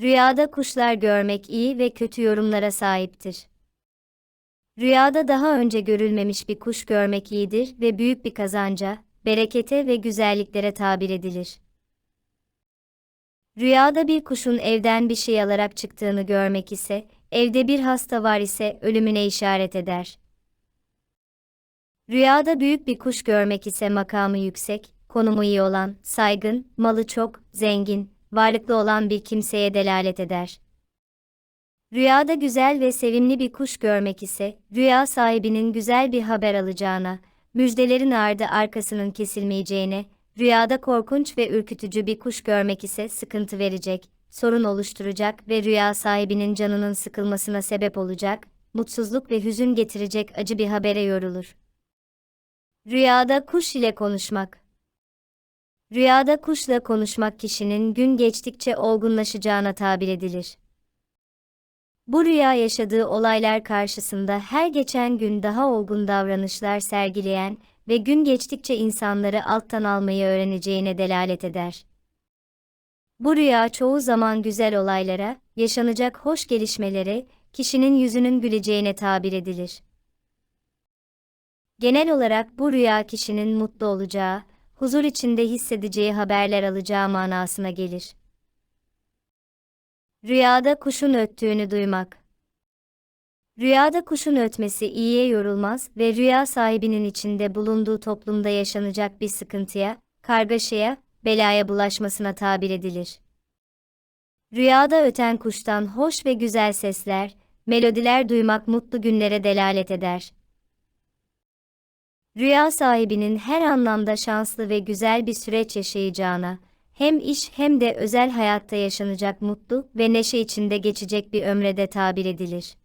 Rüyada kuşlar görmek iyi ve kötü yorumlara sahiptir. Rüyada daha önce görülmemiş bir kuş görmek iyidir ve büyük bir kazanca, berekete ve güzelliklere tabir edilir. Rüyada bir kuşun evden bir şey alarak çıktığını görmek ise, evde bir hasta var ise ölümüne işaret eder. Rüyada büyük bir kuş görmek ise makamı yüksek, konumu iyi olan, saygın, malı çok, zengin, varlıklı olan bir kimseye delalet eder. Rüyada güzel ve sevimli bir kuş görmek ise, rüya sahibinin güzel bir haber alacağına, müjdelerin ardı arkasının kesilmeyeceğine, rüyada korkunç ve ürkütücü bir kuş görmek ise sıkıntı verecek, sorun oluşturacak ve rüya sahibinin canının sıkılmasına sebep olacak, mutsuzluk ve hüzün getirecek acı bir habere yorulur. Rüyada kuş ile konuşmak Rüyada kuşla konuşmak kişinin gün geçtikçe olgunlaşacağına tabir edilir. Bu rüya yaşadığı olaylar karşısında her geçen gün daha olgun davranışlar sergileyen ve gün geçtikçe insanları alttan almayı öğreneceğine delalet eder. Bu rüya çoğu zaman güzel olaylara, yaşanacak hoş gelişmelere, kişinin yüzünün güleceğine tabir edilir. Genel olarak bu rüya kişinin mutlu olacağı, huzur içinde hissedeceği haberler alacağı manasına gelir. Rüyada kuşun öttüğünü duymak. Rüyada kuşun ötmesi iyiye yorulmaz ve rüya sahibinin içinde bulunduğu toplumda yaşanacak bir sıkıntıya, kargaşaya, belaya bulaşmasına tabir edilir. Rüyada öten kuştan hoş ve güzel sesler, melodiler duymak mutlu günlere delalet eder. Rüya sahibinin her anlamda şanslı ve güzel bir süreç yaşayacağına, hem iş hem de özel hayatta yaşanacak mutlu ve neşe içinde geçecek bir ömre de tabir edilir.